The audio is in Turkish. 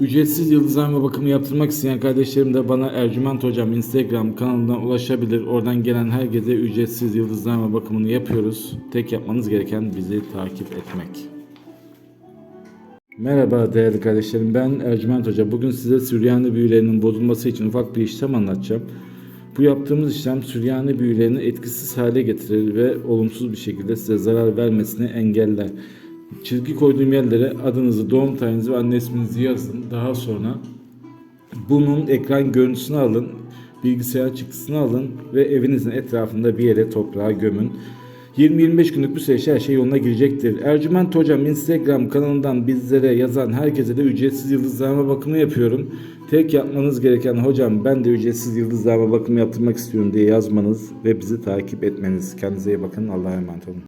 Ücretsiz yıldızlama bakımı yaptırmak isteyen kardeşlerim de bana Ercüment Hocam Instagram kanalından ulaşabilir. Oradan gelen herkese ücretsiz yıldızlama bakımını yapıyoruz. Tek yapmanız gereken bizi takip etmek. Merhaba değerli kardeşlerim ben Ercüment Hoca. Bugün size Süryani büyülerinin bozulması için ufak bir işlem anlatacağım. Bu yaptığımız işlem Süryani büyülerini etkisiz hale getirir ve olumsuz bir şekilde size zarar vermesini engeller. Çizgi koyduğum yerlere adınızı, doğum tarihinizi ve anne isminizi yazın. Daha sonra bunun ekran görüntüsünü alın, bilgisayar çıktısını alın ve evinizin etrafında bir yere toprağa gömün. 20-25 günlük bir süreçte her şey yoluna girecektir. Ercüment Hocam Instagram kanalından bizlere yazan herkese de ücretsiz yıldızlama bakımı yapıyorum. Tek yapmanız gereken hocam ben de ücretsiz yıldızlama bakımı yaptırmak istiyorum diye yazmanız ve bizi takip etmeniz. Kendinize iyi bakın. Allah'a emanet olun.